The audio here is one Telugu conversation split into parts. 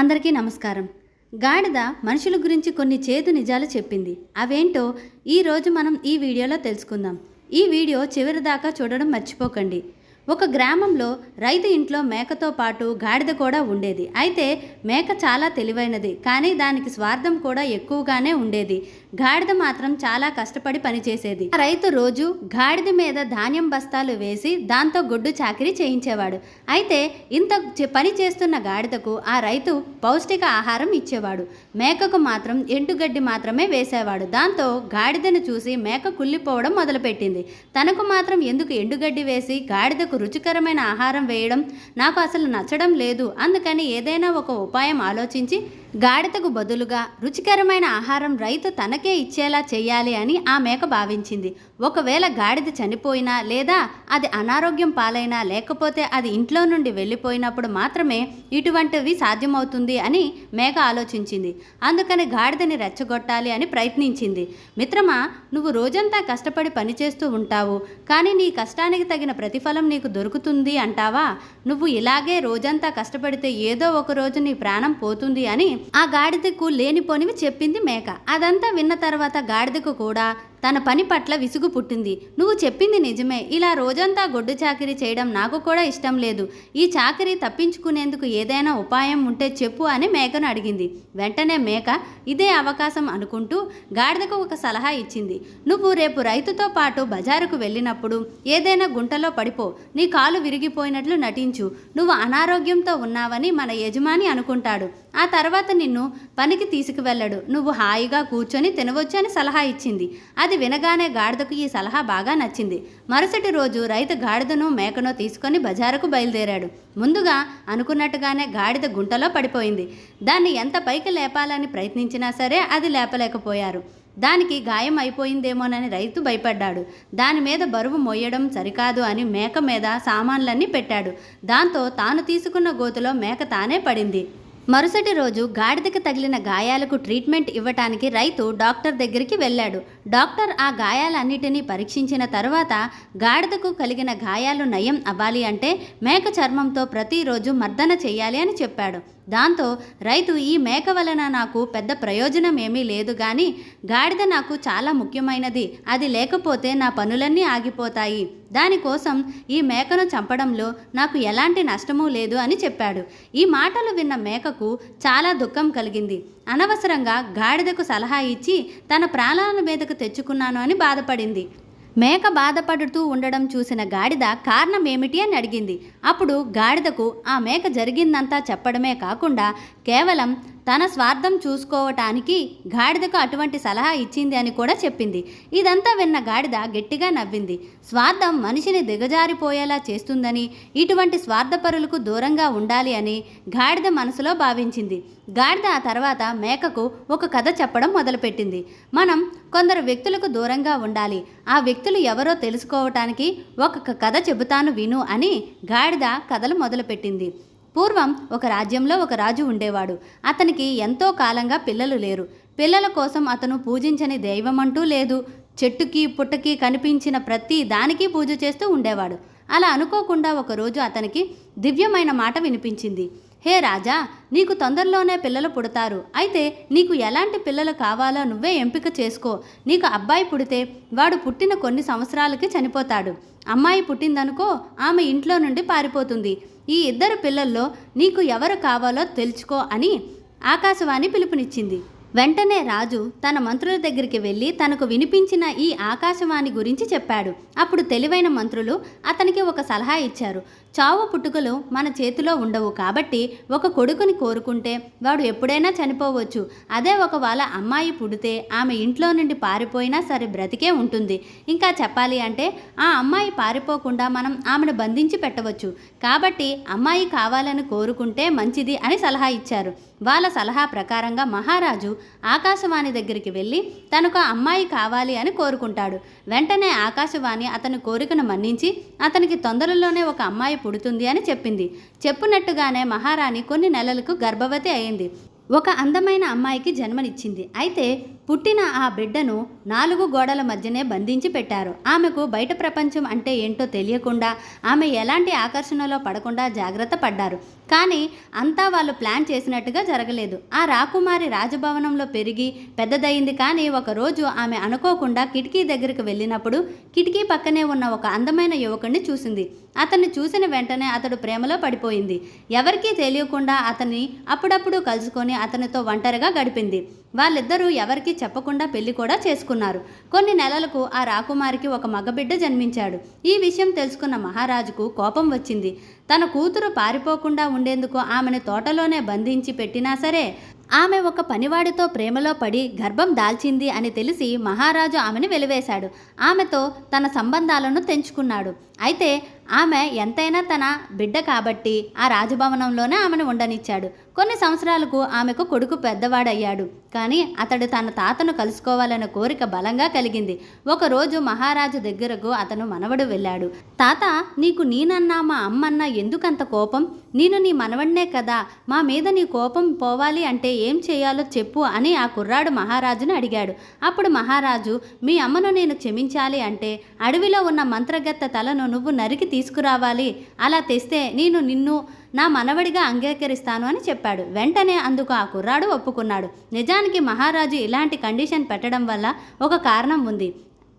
అందరికీ నమస్కారం. గాడిద మనుషుల గురించి కొన్ని చేదు నిజాలు చెప్పింది. అవేంటో ఈరోజు మనం ఈ వీడియోలో తెలుసుకుందాం. ఈ వీడియో చివరి దాకా చూడడం మర్చిపోకండి. ఒక గ్రామంలో రైతు ఇంట్లో మేకతో పాటు గాడిద కూడా ఉండేది. అయితే మేక చాలా తెలివైనది కానీ దానికి స్వార్థం కూడా ఎక్కువగానే ఉండేది. గాడిద మాత్రం చాలా కష్టపడి పనిచేసేది. ఆ రైతు రోజు గాడిద మీద ధాన్యం బస్తాలు వేసి దాంతో గొడ్డు చాకరీ చేయించేవాడు. అయితే ఇంత పని చేస్తున్న గాడిదకు ఆ రైతు పౌష్టిక ఆహారం ఇచ్చేవాడు. మేకకు మాత్రం ఎండుగడ్డి మాత్రమే వేసేవాడు. దాంతో గాడిదను చూసి మేక కుళ్ళిపోవడం మొదలుపెట్టింది. తనకు మాత్రం ఎందుకు ఎండుగడ్డి వేసి గాడిదకు రుచికరమైన ఆహారం వేయడం నాకు అసలు నచ్చడం లేదు. అందుకని ఏదైనా ఒక ఉపాయం ఆలోచించి గాడిదకు బదులుగా రుచికరమైన ఆహారం రైతు తనకే ఇచ్చేలా చేయాలి అని ఆ మేక భావించింది. ఒకవేళ గాడిద చనిపోయినా లేదా అది అనారోగ్యం పాలైనా లేకపోతే అది ఇంట్లో నుండి వెళ్ళిపోయినప్పుడు మాత్రమే ఇటువంటివి సాధ్యమవుతుంది అని మేఘ ఆలోచించింది. అందుకని గాడిదని రెచ్చగొట్టాలి అని ప్రయత్నించింది. మిత్రమా నువ్వు రోజంతా కష్టపడి పనిచేస్తూ ఉంటావు. కానీ నీ కష్టానికి తగిన ప్రతిఫలం నీకు దొరుకుతుంది అంటావా? నువ్వు ఇలాగే రోజంతా కష్టపడితే ఏదో ఒక రోజు నీ ప్రాణం పోతుంది అని ఆ గాడిదకు లేనిపోనివి చెప్పింది మేక అదంతా విన్న తర్వాత గాడిదకు కూడా తన పని పట్ల విసుగు పుట్టింది. నువ్వు చెప్పింది నిజమే. ఇలా రోజంతా గొడ్డు చాకరీ చేయడం నాకు కూడా ఇష్టం లేదు. ఈ చాకరీ తప్పించుకునేందుకు ఏదైనా ఉపాయం ఉంటే చెప్పు అని మేకను అడిగింది. వెంటనే మేక ఇదే అవకాశం అనుకుంటూ గాడిదకు ఒక సలహా ఇచ్చింది. నువ్వు రేపు రైతుతో పాటు బజారుకు వెళ్ళినప్పుడు ఏదైనా గుంటలో పడిపో. నీ కాలు విరిగిపోయినట్లు నటించు. నువ్వు అనారోగ్యంతో ఉన్నావని మన యజమాని అనుకుంటాడు. ఆ తర్వాత నిన్ను పనికి తీసుకువెళ్ళడు. నువ్వు హాయిగా కూర్చొని తినవచ్చు అని సలహా ఇచ్చింది. అది వినగానే గాడిదకు ఈ సలహా బాగా నచ్చింది. మరుసటి రోజు రైతు గాడిదను మేకను తీసుకొని బజారుకు బయలుదేరాడు. ముందుగా అనుకున్నట్టుగానే గాడిద గుంటలో పడిపోయింది. దాన్ని ఎంత పైకి లేపాలని ప్రయత్నించినా సరే అది లేపలేకపోయారు. దానికి గాయం అయిపోయిందేమోనని రైతు భయపడ్డాడు. దాని మీద బరువు మోయడం సరికాదు అని మేక మీద సామాన్లన్నీ పెట్టాడు. దాంతో తాను తీసుకున్న గోతులో మేక తానే పడింది. మరుసటి రోజు గాడిదకి తగిలిన గాయాలకు ట్రీట్మెంట్ ఇవ్వటానికి రైతు డాక్టర్ దగ్గరికి వెళ్ళాడు. డాక్టర్ ఆ గాయాలన్నిటినీ పరీక్షించిన తర్వాత గాడిదకు కలిగిన గాయాలు నయం అవ్వాలి అంటే మేక చర్మంతో ప్రతిరోజు మర్దన చేయాలి అని చెప్పాడు. దాంతో రైతు ఈ మేక వలన నాకు పెద్ద ప్రయోజనం ఏమీ లేదు కానీ గాడిద నాకు చాలా ముఖ్యమైనది. అది లేకపోతే నా పనులన్నీ ఆగిపోతాయి. దానికోసం ఈ మేకను చంపడంలో నాకు ఎలాంటి నష్టమూ లేదు అని చెప్పాడు. ఈ మాటలు విన్న మేకకు చాలా దుఃఖం కలిగింది. అనవసరంగా గాడిదకు సలహా ఇచ్చి తన ప్రాణాల మీదకు తెచ్చుకున్నాను అని బాధపడింది. మేక బాధపడుతూ ఉండడం చూసిన గాడిద కారణం ఏమిటి అని అడిగింది. అప్పుడు గాడిదకు ఆ మేక జరిగిందంతా చెప్పడమే కాకుండా కేవలం తన స్వార్థం చూసుకోవటానికి గాడిదకు అటువంటి సలహా ఇచ్చింది అని కూడా చెప్పింది. ఇదంతా విన్న గాడిద గట్టిగా నవ్వింది. స్వార్థం మనిషిని దిగజారిపోయేలా చేస్తుందని ఇటువంటి స్వార్థపరులకు దూరంగా ఉండాలి అని గాడిద మనసులో భావించింది. గాడిద ఆ తర్వాత మేకకు ఒక కథ చెప్పడం మొదలుపెట్టింది. మనం కొందరు వ్యక్తులకు దూరంగా ఉండాలి. ఆ వ్యక్తులు ఎవరో తెలుసుకోవటానికి ఒక కథ చెబుతాను విను అని గాడిద కథలు మొదలుపెట్టింది. పూర్వం ఒక రాజ్యంలో ఒక రాజు ఉండేవాడు. అతనికి ఎంతో కాలంగా పిల్లలు లేరు. పిల్లల కోసం అతను పూజించని దైవమంటూ లేదు. చెట్టుకి పుట్టకి కనిపించిన ప్రతి దానికి పూజ చేస్తూ ఉండేవాడు. అలా అనుకోకుండా ఒకరోజు అతనికి దివ్యమైన మాట వినిపించింది. హే రాజా నీకు తొందరలోనే పిల్లలు పుడతారు. అయితే నీకు ఎలాంటి పిల్లలు కావాలో నువ్వే ఎంపిక చేసుకో. నీకు అబ్బాయి పుడితే వాడు పుట్టిన కొన్ని సంవత్సరాలకి చనిపోతాడు. అమ్మాయి పుట్టిందనుకో ఆమె ఇంట్లో నుండి పారిపోతుంది. ఈ ఇద్దరు పిల్లల్లో నీకు ఎవరు కావాలో తెలుసుకో అని ఆకాశవాణి పిలుపునిచ్చింది. వెంటనే రాజు తన మంత్రుల దగ్గరికి వెళ్ళి తనకు వినిపించిన ఈ ఆకాశవాణి గురించి చెప్పాడు. అప్పుడు తెలివైన మంత్రులు అతనికి ఒక సలహా ఇచ్చారు. చావు పుట్టుకలు మన చేతిలో ఉండవు కాబట్టి ఒక కొడుకుని కోరుకుంటే వాడు ఎప్పుడైనా చనిపోవచ్చు. అదే ఒకవేళ అమ్మాయి పుడితే ఆమె ఇంట్లో నుండి పారిపోయినా సరే బ్రతికే ఉంటుంది. ఇంకా చెప్పాలి అంటే ఆ అమ్మాయి పారిపోకుండా మనం ఆమెను బంధించి పెట్టవచ్చు. కాబట్టి అమ్మాయి కావాలని కోరుకుంటే మంచిది అని సలహా ఇచ్చారు. వాళ్ళ సలహా ప్రకారంగా మహారాజు ఆకాశవాణి దగ్గరికి వెళ్ళి తనకు ఆ అమ్మాయి కావాలి అని కోరుకుంటాడు. వెంటనే ఆకాశవాణి అతని కోరికను మన్నించి అతనికి తొందరలోనే ఒక అమ్మాయి పుడుతుంది అని చెప్పింది. చెప్పినట్టుగానే మహారాణి కొన్ని నెలలకు గర్భవతి అయింది. ఒక అందమైన అమ్మాయికి జన్మనిచ్చింది. అయితే పుట్టిన ఆ బిడ్డను నాలుగు గోడల మధ్యనే బంధించి పెట్టారు. ఆమెకు బయట ప్రపంచం అంటే ఏంటో తెలియకుండా ఆమె ఎలాంటి ఆకర్షణలో పడకుండా జాగ్రత్త పడ్డారు. కానీ అంతా వాళ్ళు ప్లాన్ చేసినట్టుగా జరగలేదు. ఆ రాకుమారి రాజభవనంలో పెరిగి పెద్దదయింది కానీ ఒకరోజు ఆమె అనుకోకుండా కిటికీ దగ్గరికి వెళ్ళినప్పుడు కిటికీ పక్కనే ఉన్న ఒక అందమైన యువకుడిని చూసింది. అతన్ని చూసిన వెంటనే అతడు ప్రేమలో పడిపోయింది. ఎవరికీ తెలియకుండా అతన్ని అప్పుడప్పుడు కలుసుకొని అతనితో ఒంటరిగా గడిపింది. వాళ్ళిద్దరూ ఎవరికీ చెప్పకుండా పెళ్ళి కూడా చేసుకున్నారు. కొన్ని నెలలకు ఆ రాకుమారికి ఒక మగబిడ్డ జన్మించాడు. ఈ విషయం తెలుసుకున్న మహారాజుకు కోపం వచ్చింది. తన కూతురు పారిపోకుండా ఉండేందుకు ఆమెను తోటలోనే బంధించి పెట్టినా సరే ఆమె ఒక పనివాడితో ప్రేమలో పడి గర్భం దాల్చింది అని తెలిసి మహారాజు ఆమెను వెలివేశాడు. ఆమెతో తన సంబంధాలను తెంచుకున్నాడు. అయితే ఆమె ఎంతైనా తన బిడ్డ కాబట్టి ఆ రాజభవనంలోనే ఆమెను ఉండనిచ్చాడు. కొన్ని సంవత్సరాలకు ఆమెకు కొడుకు పెద్దవాడయ్యాడు. కానీ అతడు తన తాతను కలుసుకోవాలనే కోరిక బలంగా కలిగింది. ఒకరోజు మహారాజు దగ్గరకు అతను మనవడు వెళ్ళాడు. తాత నీకు నేనన్నా మా అమ్మన్నా ఎందుకంత కోపం? నేను నీ మనవడినే కదా. మా మీద నీ కోపం పోవాలి అంటే ఏం చేయాలో చెప్పు అని ఆ కుర్రాడు మహారాజును అడిగాడు. అప్పుడు మహారాజు మీ అమ్మను నేను క్షమించాలి అంటే అడవిలో ఉన్న మంత్రగత్త తలను నువ్వు నరికి తీసుకురావాలి. అలా తెస్తే నేను నిన్ను నా మనవడిగా అంగీకరిస్తాను అని చెప్పాడు. వెంటనే అందుకు ఆ కుర్రాడు ఒప్పుకున్నాడు. నిజానికి మహారాజు ఇలాంటి కండిషన్ పెట్టడం వల్ల ఒక కారణం ఉంది.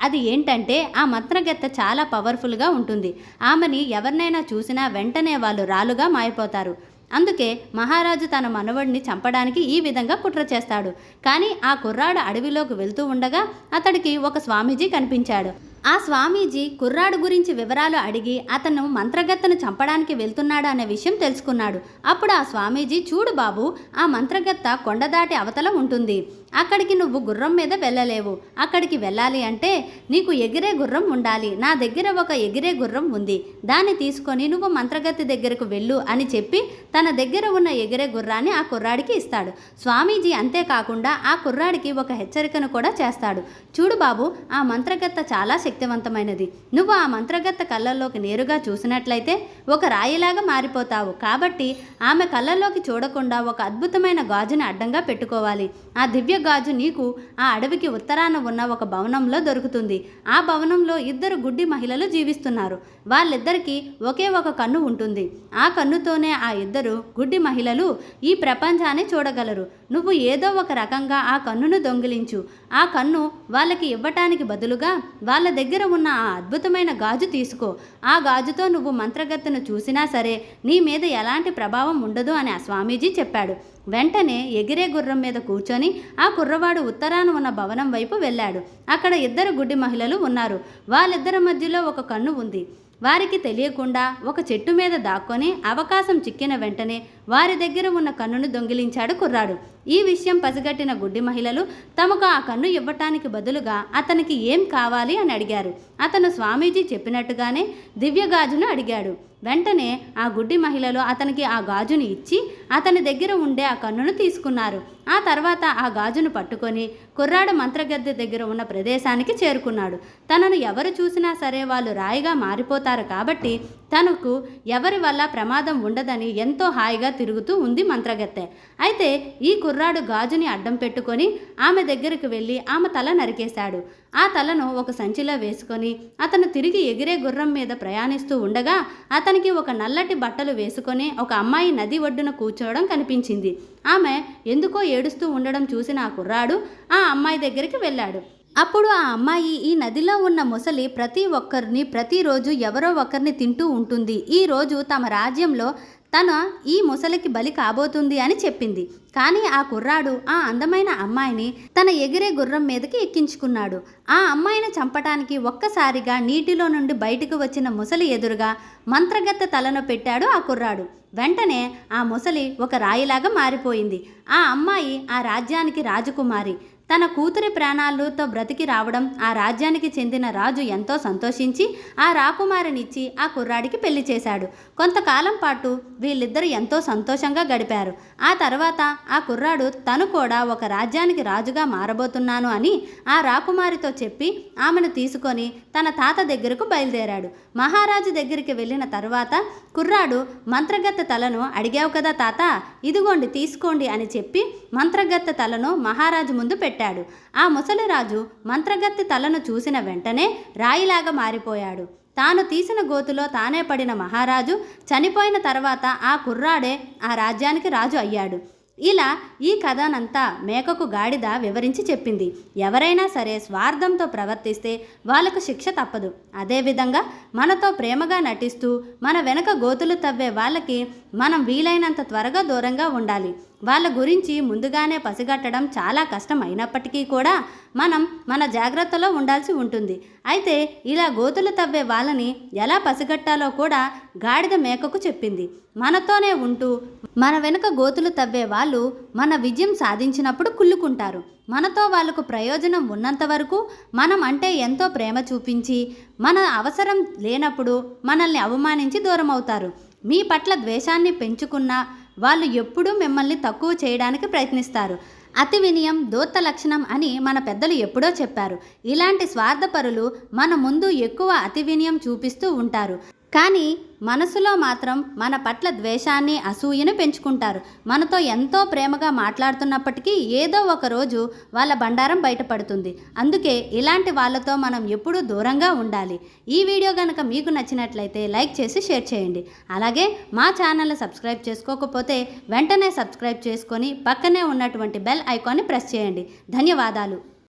అది ఏంటంటే ఆ మత్రగెత్త చాలా పవర్ఫుల్గా ఉంటుంది. ఆమెని ఎవరినైనా చూసినా వెంటనే వాళ్ళు రాలుగా మారిపోతారు అందుకే మహారాజు తన మనవడిని చంపడానికి ఈ విధంగా కుట్ర చేస్తాడు. కానీ ఆ కుర్రాడు అడవిలోకి వెళ్తూ ఉండగా అతడికి ఒక స్వామీజీ కనిపించాడు. ఆ స్వామీజీ కుర్రాడు గురించి వివరాలు అడిగి అతను మంత్రగత్తను చంపడానికి వెళ్తున్నాడు అనే విషయం తెలుసుకున్నాడు. అప్పుడు ఆ స్వామీజీ చూడు బాబు ఆ మంత్రగత్త కొండదాటి అవతల ఉంటుంది. అక్కడికి నువ్వు గుర్రం మీద వెళ్ళలేవు. అక్కడికి వెళ్ళాలి అంటే నీకు ఎగిరే గుర్రం ఉండాలి. నా దగ్గర ఒక ఎగిరే గుర్రం ఉంది. దాన్ని తీసుకొని నువ్వు మంత్రగత్తి దగ్గరకు వెళ్ళు అని చెప్పి తన దగ్గర ఉన్న ఎగిరే గుర్రాన్ని ఆ కుర్రాడికి ఇస్తాడు. స్వామీజీ అంతేకాకుండా ఆ కుర్రాడికి ఒక హెచ్చరికను కూడా చేస్తాడు. చూడు బాబు ఆ మంత్రగత్త చాలా శక్తి శక్తివంతమైనది నువ్వు ఆ మంత్రగత్త కళ్ళల్లోకి నేరుగా చూసినట్లయితే ఒక రాయిలాగా మారిపోతావు. కాబట్టి ఆమె కళ్ళల్లోకి చూడకుండా ఒక అద్భుతమైన గాజుని అడ్డంగా పెట్టుకోవాలి. ఆ దివ్య గాజు నీకు ఆ అడవికి ఉత్తరాన ఉన్న ఒక భవనంలో దొరుకుతుంది. ఆ భవనంలో ఇద్దరు గుడ్డి మహిళలు జీవిస్తున్నారు. వాళ్ళిద్దరికీ ఒకే ఒక కన్ను ఉంటుంది. ఆ కన్నుతోనే ఆ ఇద్దరు గుడ్డి మహిళలు ఈ ప్రపంచాన్ని చూడగలరు. నువ్వు ఏదో ఒక రకంగా ఆ కన్నును దొంగిలించు. ఆ కన్ను వాళ్ళకి ఇవ్వటానికి బదులుగా వాళ్ళ దగ్గర దగ్గర ఉన్న ఆ అద్భుతమైన గాజు తీసుకో. ఆ గాజుతో నువ్వు మంత్రగత్తెను చూసినా సరే నీ మీద ఎలాంటి ప్రభావం ఉండదు అని ఆ స్వామీజీ చెప్పాడు. వెంటనే ఎగిరే గుర్రం మీద కూర్చొని ఆ కుర్రవాడు ఉత్తరాన ఉన్న భవనం వైపు వెళ్ళాడు. అక్కడ ఇద్దరు గుడ్డి మహిళలు ఉన్నారు. వాళ్ళిద్దరి మధ్యలో ఒక కన్ను ఉంది. వారికి తెలియకుండా ఒక చెట్టు మీద దాక్కొని అవకాశం చిక్కిన వెంటనే వారి దగ్గర ఉన్న కన్నును దొంగిలించాడు కుర్రాడు. ఈ విషయం పసిగట్టిన గుడ్డి మహిళలు తమకు ఆ కన్ను ఇవ్వటానికి బదులుగా అతనికి ఏం కావాలి అని అడిగారు. అతను స్వామీజీ చెప్పినట్టుగానే దివ్యగాజును అడిగాడు. వెంటనే ఆ గుడ్డి మహిళలు అతనికి ఆ గాజును ఇచ్చి అతని దగ్గర ఉండే ఆ కన్నును తీసుకున్నారు. ఆ తర్వాత ఆ గాజును పట్టుకొని కుర్రాడు మంత్రగద్దె దగ్గర ఉన్న ప్రదేశానికి చేరుకున్నాడు. తనను ఎవరు చూసినా సరే వాళ్ళు రాయిగా మారిపోతారు కాబట్టి తనకు ఎవరి వల్ల ప్రమాదం ఉండదని ఎంతో హాయిగా తిరుగుతూ ఉంది మంత్రగత్తె. అయితే ఈ కుర్రాడు గాజుని అడ్డం పెట్టుకొని ఆమె దగ్గరకు వెళ్ళి ఆమె తల నరికేశాడు. ఆ తలను ఒక సంచిలో వేసుకొని అతను తిరిగి ఎగిరే గుర్రం మీద ప్రయాణిస్తూ ఉండగా అతనికి ఒక నల్లటి బట్టలు వేసుకొని ఒక అమ్మాయి నది ఒడ్డున కూర్చోవడం కనిపించింది. ఆమె ఎందుకో ఏడుస్తూ ఉండడం చూసిన ఆ కుర్రాడు ఆ అమ్మాయి దగ్గరికి వెళ్ళాడు. అప్పుడు ఆ అమ్మాయి ఈ నదిలో ఉన్న ముసలి ప్రతి ఒక్కరిని ప్రతిరోజు ఎవరో ఒకరిని తింటూ ఉంటుంది. ఈ రోజు తమ రాజ్యంలో తన ఈ ముసలికి బలి కాబోతుంది అని చెప్పింది. కానీ ఆ కుర్రాడు ఆ అందమైన అమ్మాయిని తన ఎగిరే గుర్రం మీదకి ఎక్కించుకున్నాడు. ఆ అమ్మాయిని చంపటానికి ఒక్కసారిగా నీటిలో నుండి బయటకు వచ్చిన ముసలి ఎదురుగా మంత్రగత్త తలను పెట్టాడు ఆ కుర్రాడు. వెంటనే ఆ ముసలి ఒక రాయిలాగా మారిపోయింది. ఆ అమ్మాయి ఆ రాజ్యానికి రాజకుమారి. తన కూతురి ప్రాణాలతో బ్రతికి రావడం ఆ రాజ్యానికి చెందిన రాజు ఎంతో సంతోషించి ఆ రాకుమారినిచ్చి ఆ కుర్రాడికి పెళ్ళి చేశాడు. కొంతకాలం పాటు వీళ్ళిద్దరూ ఎంతో సంతోషంగా గడిపారు. ఆ తర్వాత ఆ కుర్రాడు తను కూడా ఒక రాజ్యానికి రాజుగా మారబోతున్నాను అని ఆ రాకుమారితో చెప్పి ఆమెను తీసుకొని తన తాత దగ్గరకు బయలుదేరాడు. మహారాజు దగ్గరికి వెళ్ళిన తర్వాత కుర్రాడు మంత్రగత్త తలను అడిగావు కదా తాత? ఇదిగోండి తీసుకోండి అని చెప్పి మంత్రగత్త తలను మహారాజు ముందు పెట్టాడు. పెట్టాడు. ఆ ముసలిరాజు మంత్రగత్తి తలను చూసిన వెంటనే రాయిలాగా మారిపోయాడు. తాను తీసిన గోతులో తానే పడిన మహారాజు చనిపోయిన తర్వాత ఆ కుర్రాడే ఆ రాజ్యానికి రాజు అయ్యాడు. ఇలా ఈ కథనంతా మేకకు గాడిద వివరించి చెప్పింది. ఎవరైనా సరే స్వార్థంతో ప్రవర్తిస్తే వాళ్ళకు శిక్ష తప్పదు. అదేవిధంగా మనతో ప్రేమగా నటిస్తూ మన వెనక గోతులు తవ్వే వాళ్ళకి మనం వీలైనంత త్వరగా దూరంగా ఉండాలి. వాళ్ళ గురించి ముందుగానే పసిగట్టడం చాలా కష్టం అయినప్పటికీ కూడా మనం మన జాగ్రత్తలో ఉండాల్సి ఉంటుంది. అయితే ఇలా గోతులు తవ్వే వాళ్ళని ఎలా పసిగట్టాలో కూడా గాడిద మేకకు చెప్పింది. మనతోనే ఉంటూ మన వెనుక గోతులు తవ్వే వాళ్ళు మన విజయం సాధించినప్పుడు కుళ్ళుకుంటారు. మనతో వాళ్ళకు ప్రయోజనం ఉన్నంత వరకు మనం అంటే ఎంతో ప్రేమ చూపించి మన అవసరం లేనప్పుడు మనల్ని అవమానించి దూరం అవుతారు మీ పట్ల ద్వేషాన్ని పెంచుకున్నా వాళ్ళు ఎప్పుడూ మిమ్మల్ని తక్కువ చేయడానికి ప్రయత్నిస్తారు. అతి వినయం దూత లక్షణం అని మన పెద్దలు ఎప్పుడో చెప్పారు. ఇలాంటి స్వార్థపరులు మన ముందు ఎక్కువ అతి వినయం చూపిస్తూ ఉంటారు. కానీ మనసులో మాత్రం మన పట్ల ద్వేషాన్ని అసూయను పెంచుకుంటారు. మనతో ఎంతో ప్రేమగా మాట్లాడుతున్నప్పటికీ ఏదో ఒక రోజు వాళ్ళ బండారం బయటపడుతుంది. అందుకే ఇలాంటి వాళ్ళతో మనం ఎప్పుడూ దూరంగా ఉండాలి. ఈ వీడియో కనుక మీకు నచ్చినట్లయితే లైక్ చేసి షేర్ చేయండి. అలాగే మా ఛానల్ని సబ్స్క్రైబ్ చేసుకోకపోతే వెంటనే సబ్స్క్రైబ్ చేసుకొని పక్కనే ఉన్నటువంటి బెల్ ఐకాన్ని ప్రెస్ చేయండి. ధన్యవాదాలు.